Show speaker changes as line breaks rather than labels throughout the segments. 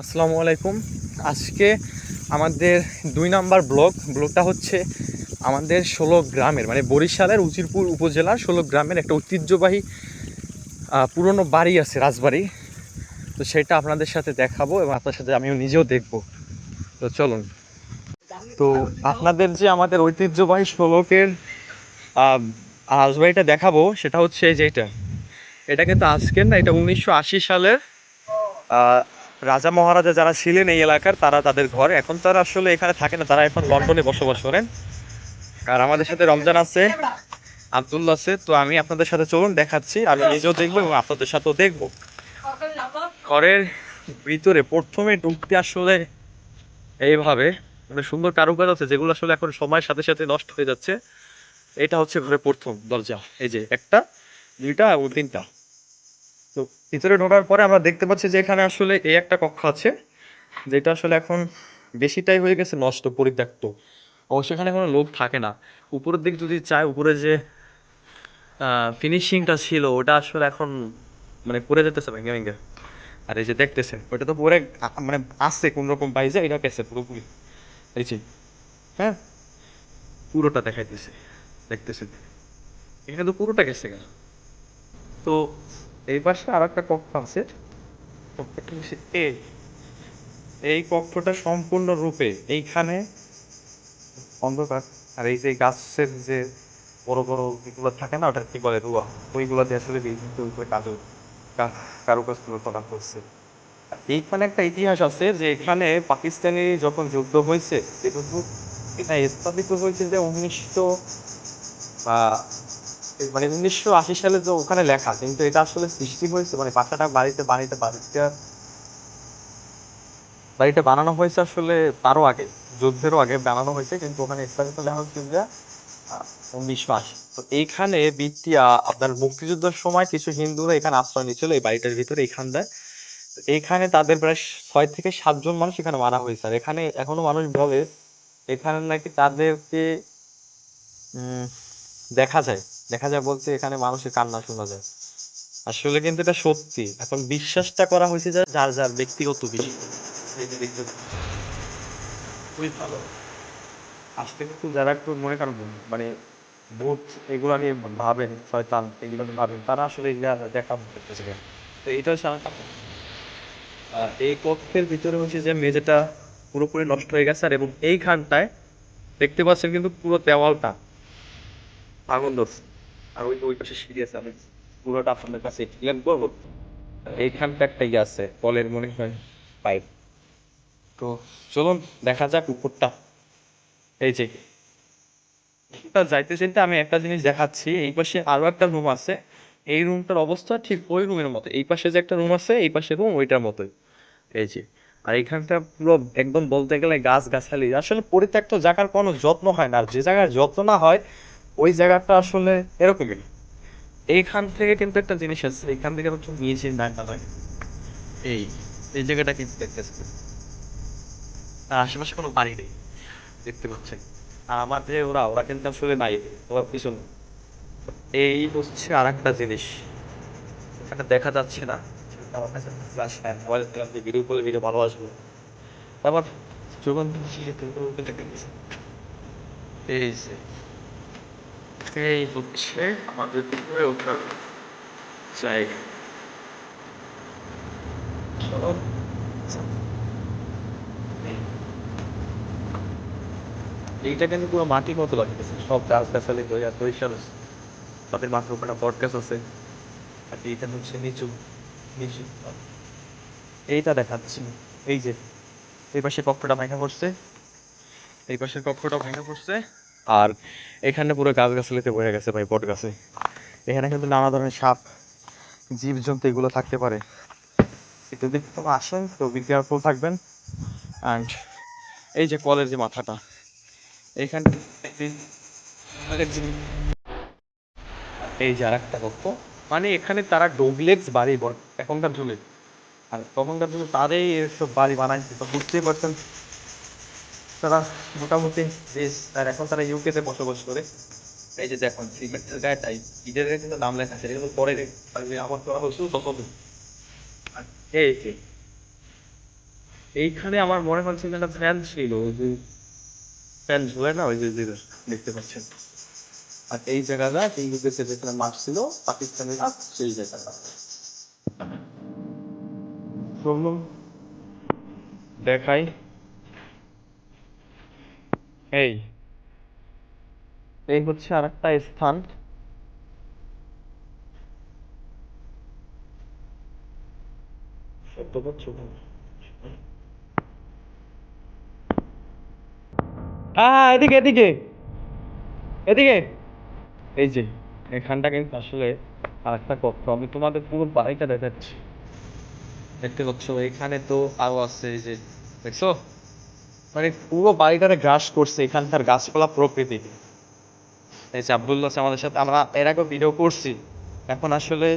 আসসালামু আলাইকুম। আজকে আমাদের দুই নাম্বার ব্লক ব্লকটা হচ্ছে আমাদের ষোলো গ্রামের মানে বরিশালের উজিরপুর উপজেলার ষোলো গ্রামের একটা ঐতিহ্যবাহী পুরনো বাড়ি আছে, রাজবাড়ি। তো সেটা আপনাদের সাথে দেখাবো এবং আপনার সাথে আমিও নিজেও দেখব। তো চলুন। তো আপনাদের যে আমাদের ঐতিহ্যবাহী ষোলকের রাজবাড়িটা দেখাবো, সেটা হচ্ছে এই যে এটা। কিন্তু আজকের না, এটা উনিশশো আশি সালের রাজা মহারাজা যারা ছিলেন এই এলাকার, তারা তাদের ঘর। এখন তারা আসলে এখানে থাকে না, তারা এখন লন্ডনে বসবাস করেন। আর আমাদের সাথে রমজান আছে, আব্দুল্লাহ আছে, তো আমি আপনাদের সাথে চলুন দেখাচ্ছি, আমি নিজেও দেখব এবং আপনাদের সাথেও দেখব। ঘরের ভিতরে প্রথমে ঢুকতে আসলে এইভাবে মানে সুন্দর কারুকাজ আছে, যেগুলো আসলে এখন সময়ের সাথে সাথে নষ্ট হয়ে যাচ্ছে। এটা হচ্ছে ঘরের প্রথম দরজা, এই যে একটা, দুইটা এবং তিনটা। তো ভিতরে ঢোকার পরে আমরা দেখতে পাচ্ছি যে এখানে আসলে এই একটা কক্ষ আছে, যেটা আসলে এখন বেশিটাই হয়ে গেছে নষ্ট, পরিত্যক্ত। অবশ্য এখানে কোনো লোক থাকে না। উপরের দিক যদি চায় উপরে যে ফিনিশিংটা ছিল, ওটা আসলে এখন মানে পড়ে যেতেছে ভেঙে ভেঙে। আর এই যে দেখতেছেন ওটা তো পরে মানে আসছে কোন রকম বাইজে, এটা গেছে পুরোপুরি। এই যে হ্যাঁ? পুরোটা দেখাইতেছে, দেখতেছেন। এখানে তো পুরোটা গেছে কেন তো এই পাশে আর একটা কক্ষ আছে। কক্ষটা হচ্ছে এ এই কক্ষটা সম্পূর্ণ রূপে, এইখানে অন্ধকার। আর এই যে গাছের যে বড় বড় এগুলো থাকে না ওটা কি বলে, রুয়া? ওইগুলো দিয়ে আসলে কাজু কারুকাজগুলো করা হচ্ছে। এইখানে একটা ইতিহাস আছে যে এখানে পাকিস্তানি যখন যুদ্ধ হয়েছে স্থাপিত হয়েছে যে উনিশশো মানে উনিশশো আশি সালে তো ওখানে লেখা, কিন্তু এটা আসলে সৃষ্টি হয়েছে মানে বাসাটা বাড়িতে বাড়িতে বাড়িতে বাড়িটা বানানো হয়েছে আসলে তারও আগে, যুদ্ধেরও আগে বানানো হয়েছে, কিন্তু ওখানে স্থাপিত লেখা হচ্ছে যে উনিশশো আশি। তো এইখানে বিটিয়া আপনার মুক্তিযুদ্ধের সময় কিছু হিন্দুরা এখানে আশ্রয় নিয়েছিল, এই বাড়িটার ভিতরে, এইখানটায়। তো এইখানে তাদের প্রায় ছয় থেকে সাতজন মানুষ এখানে মারা হয়েছে, আর এখানে এখনও মানুষ বলে এখানে নাকি তাদেরকে দেখা যায়। দেখা যায় বলতে এখানে মানুষের কান্না শোনা যায়। আসলে কিন্তু এটা সত্যি। এখন বিশ্বাসটা করা হয়েছে যে যার যার ব্যক্তিগত বিষয়। আজকে কিন্তু যারা একটু মনে করেন মানে ভূত এগুলো নিয়ে ভাবেন, শয়তান এগুলো ভাবেন, তারা আসলে দেখা করতেছে তো এটা হচ্ছে আমার এই কক্ষের ভিতরে হচ্ছে যে মেঝেটা পুরোপুরি নষ্ট হয়ে গেছে, আর এবং এইখানটায় দেখতে পাচ্ছেন কিন্তু পুরো দেওয়ালটা আগুন ধরছে। আর ওই ওই পাশে সিঁড়ি আছে, আমি পুরোটা আপনাদের কাছে এক্সপ্লেন করব। এইখানটা একটা ইয়ে আছে কলের মনে হয় পাইপ তো চলুন, দেখা যাক উপরটা। এই যে। যাইতে যেতে আমি একটা জিনিস দেখাচ্ছি, এই পাশে আরও একটা রুম আছে। এই রুমটার অবস্থা ঠিক ওই রুমের মতো এই পাশে যে একটা রুম আছে, এই পাশে রুম ওইটার মতোই। এই যে। আর এইখানটা পুরো একদম বলতে গেলে গাছ গাছালি আসলে পরিত্যক্ত জায়গার কোনো যত্ন হয় না। আর যে জায়গার যত্ন না হয় ওই জায়গাটা আসলে এরকমই। এইখান থেকে কিন্তু একটা জিনিস আছে, এইখান থেকে হচ্ছে নিয়েছি না নয় এই এই জায়গাটা কিন্তু দেখতেছে। আশেপাশে কোনো বাড়ি নেই, দেখতে পাচ্ছেন। আর আমার ওরা ওরা কিন্তু আসলে নাই, ওরা পিছনে। এই হচ্ছে আর একটা জিনিস। এটা দেখা যাচ্ছে না। কাছে ভিডিও করে ভিডিও তারপর এই যে এই হচ্ছে আমাদের উপরে ওঠার জায়গা এইটা কিন্তু পুরো মাটির মতো লাগতেছে। সব গাছ গাছালি তাদের মাথার একটা আছে। আর এইটা হচ্ছে নিচু। নিচু। এইটা দেখাচ্ছি। এই যে, এই পাশে কক্ষটা ভাঙা পড়ছে। এই পাশের কক্ষটা ভাঙা পড়ছে। আর এখানে পুরো গাছ গাছালিতে বয়ে গেছে ভাই বট গাছে এখানে কিন্তু নানা ধরনের সাপ জীব জন্তু এগুলো থাকতে পারে। যদি আসেন, তো বি কেয়ারফুল থাকবেন। অ্যান্ড এই যে কলের যে মাথাটা এইখানটা এই যে আর একটা কক্ষ মানে এখানে তারা ডোগলেক্স বাড়ি এখনকার যুগে। আর তখনকার যুগে তারাই এসব বাড়ি বানাইছে তো বুঝতেই পারছেন? তারা মোটামুটি বেশ, আর এখন তারা ইউকেতে বসবাস করে। এই যে দেখুন সিমেন্টের গায়ে টাই ঈদের কিন্তু নাম লেখা আছে, এগুলো পরে। আমার তো হয়েছিল তখন এই এইখানে আমার মনে হচ্ছে একটা ফ্যান ছিল যে ফ্যান ঝুলে না, ওই যে দেখতে পাচ্ছেন। আর এই জায়গাটা দেশে যেখানে মাছ ছিল, পাকিস্তানের সেই জায়গাটা। দেখাই। এই এই হচ্ছে আর একটা স্থান। শব্দ পাচ্ছ হ্যাঁ এদিকে এদিকে এদিকে। এই যে এখানটা কিন্তু আসলে আরেকটা কক্ষ। আমি তোমাদের পুরো বাড়িটা দেখাচ্ছি। দেখতে পাচ্ছ এখানে তো আরও আছে এই যে দেখছ? মানে পুরো বাড়িটারে গ্রাস করছে এখানকার গাছপালা প্রকৃতি। এই যে আব্দুল্লাহ আছে আমাদের সাথে আমরা এর আগেও ভিডিও করছি। এখন আসলে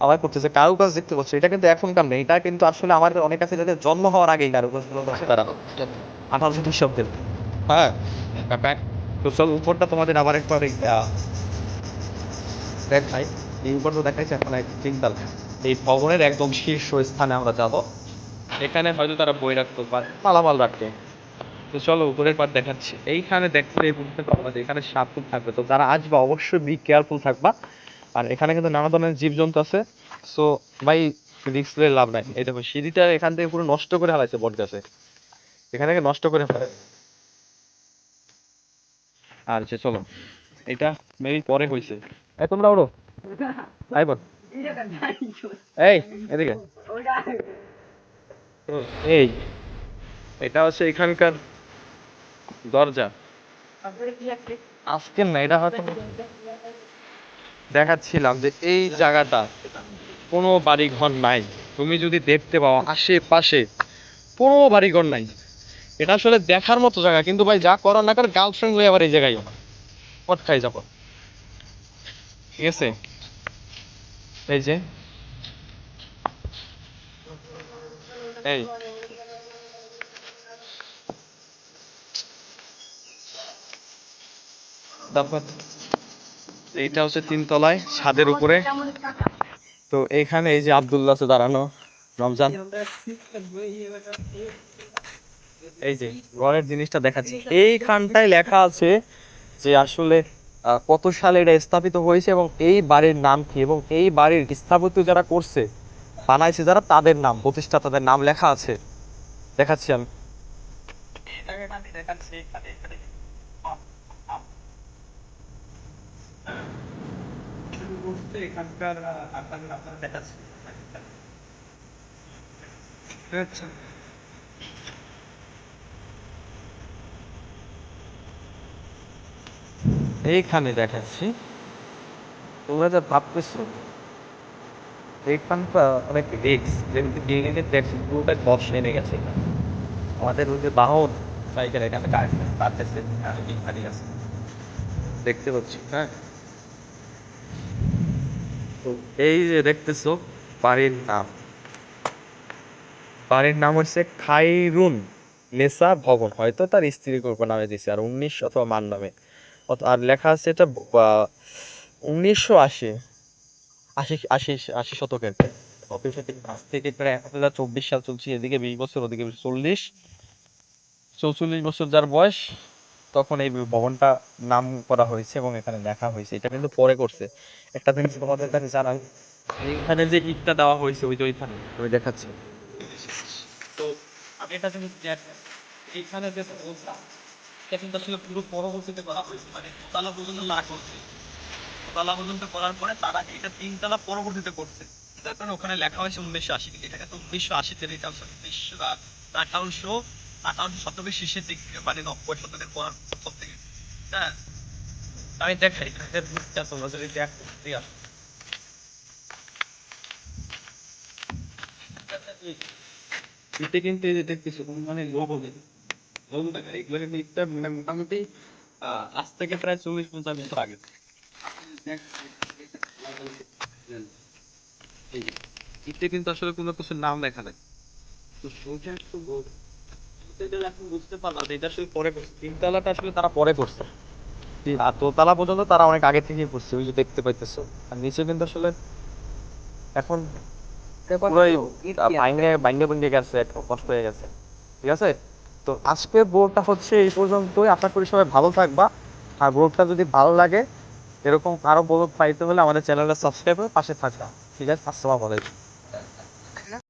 আবার করতেছে কারু কাজ দেখতে পাচ্ছ এটা কিন্তু এখনকার নেই এটা কিন্তু আসলে আমাদের অনেক আছে যাদের জন্ম হওয়ার আগেই কারু কাজ তারা আঠারোশো হ্যাঁ তো উপরটা তোমাদের আবার একবার আহ, দেখাই। এই উপরটা দেখাইছে এখন তিনতলা। এই ভবনের একদম শীর্ষ স্থানে আমরা যাব। এখানে হয়তো তারা বই রাখতো পারে মালামাল রাখতে। তো চলো উপরের পার দেখাচ্ছি। এইখানে দেখতে বুঝতে পারবা যে এখানে সাপ খুব থাকবে। তো যারা আসবে অবশ্যই বি কেয়ারফুল থাকবা। আর এখানে কিন্তু নানা ধরনের জীবজন্তু আছে। সো ভাই রিস্ক নিয়ে লাভ নাই। এই দেখো সিঁড়িটা এখান থেকে পুরো নষ্ট করে হালাইছে বট গাছে। এখান থেকে নষ্ট করে ফেলে আর যে চলো এটা মেবি পরে হয়েছে এই তোমরা ওড়ো। আই বল। এই এদিকে। এই, এটা হচ্ছে এখানকার দরজা। আজকের না, এটা হয়তো দেখাচ্ছিলাম যে এই জায়গাটা কোনো বাড়ি ঘর নাই। তুমি যদি দেখতে পাও আশেপাশে কোনো বাড়ি ঘর নাই। এটা আসলে দেখার মতো জায়গা, কিন্তু ভাই যা করার না করে গার্লফ্রেন্ড হয়ে আবার এই জায়গায় মদ খাই যাব। ঠিক আছে? এই যে এই। তারপর এইটা হচ্ছে তিনতলায় ছাদের উপরে। তো এইখানে এই যে আব্দুল্লাহ আছে দাঁড়ানো, রমজান। এই যে, ঘরের জিনিসটা দেখাচ্ছি। এইখানটায় লেখা আছে যে আসলে কত সালে এটা স্থাপিত হয়েছে এবং এই বাড়ির নাম কি এবং এই বাড়ির স্থাপত্য যারা করছে বানাইছে যারা, তাদের নাম প্রতিষ্ঠা তাদের নাম লেখা আছে। দেখাচ্ছি আমি। এইখানে দেখাচ্ছি। তোমরা যা ভাবতেছো আমাদের বাহন সাইকেল এখানে দেখতে পাচ্ছি হ্যাঁ। এই যে দেখতেছো, বাড়ির নাম। বাড়ির নাম হচ্ছে খাইরুন নেসা ভবন। হয়তো তার স্ত্রী গল্প নামে দিছে আর উনিশ অথবা মান নামে। আর লেখা আছে এটা উনিশশো আশি। আশি আশি আশি শতকের। আজ থেকে প্রায় এক হাজার চব্বিশ সাল চলছে, এদিকে বিশ বছর, ওদিকে চল্লিশ। চৌচল্লিশ বছর যার বয়স, তখন এই ভবনটা নাম করা হয়েছে এবং এখানে লেখা হয়েছে। এটা কিন্তু পরে করছে। একটা জিনিস তোমাদের কাছে জানাই এখানে যে ইটটা দেওয়া হয়েছে, ওই যে ওইখানে, আমি দেখাচ্ছি। তো আমি এটা যদি এইখানে যে এটা কিন্তু আসলে পুরো পরবর্তীতে করা হয়েছে মানে দোতলা পর্যন্ত না করছে দোতলা পর্যন্ত করার পরে তারা এটা তিনতলা পরবর্তীতে করছে। তার কারণে ওখানে লেখা হয়েছে উনিশশো আশি থেকে। এটা কিন্তু উনিশশো আশিতে এটা হচ্ছে উনিশশো আঠারোশো আঠারোশো শতকের শেষের দিক মানে নব্বই শতকের পর থেকে। হ্যাঁ আমি দেখাই। তোমরা যদি দেখ এতে কিন্তু দেখতেছো মানে হবে একটা মানে মোটামুটি আজ থেকে প্রায় চল্লিশ পঞ্চাশ বছর আগে। এতে কিন্তু আসলে কোনো কিছুর নাম লেখা নাই। তো এটা এখন বুঝতে পারলাম এটা আসলে পরে করছে। তিনতলাটা আসলে তারা পরে করছে। আর দোতলা পর্যন্ত তারা অনেক আগে থেকেই করছে ওই যে দেখতে পাইতেছো। আর নিচে কিন্তু আসলে এখন ভাঙ্গে ভাঙ্গে ভেঙে গেছে একটু কষ্ট হয়ে গেছে। ঠিক আছে? তো আজকের ব্লগটা হচ্ছে এই পর্যন্তই। আশা করি সবাই ভালো থাকবা। আর বোর্ডটা যদি ভালো লাগে এরকম আরও ব্লগ পাইতে হলে আমাদের চ্যানেলটা সাবস্ক্রাইব করে পাশে থাকা ঠিক আছে, আসসালামু আলাইকুম।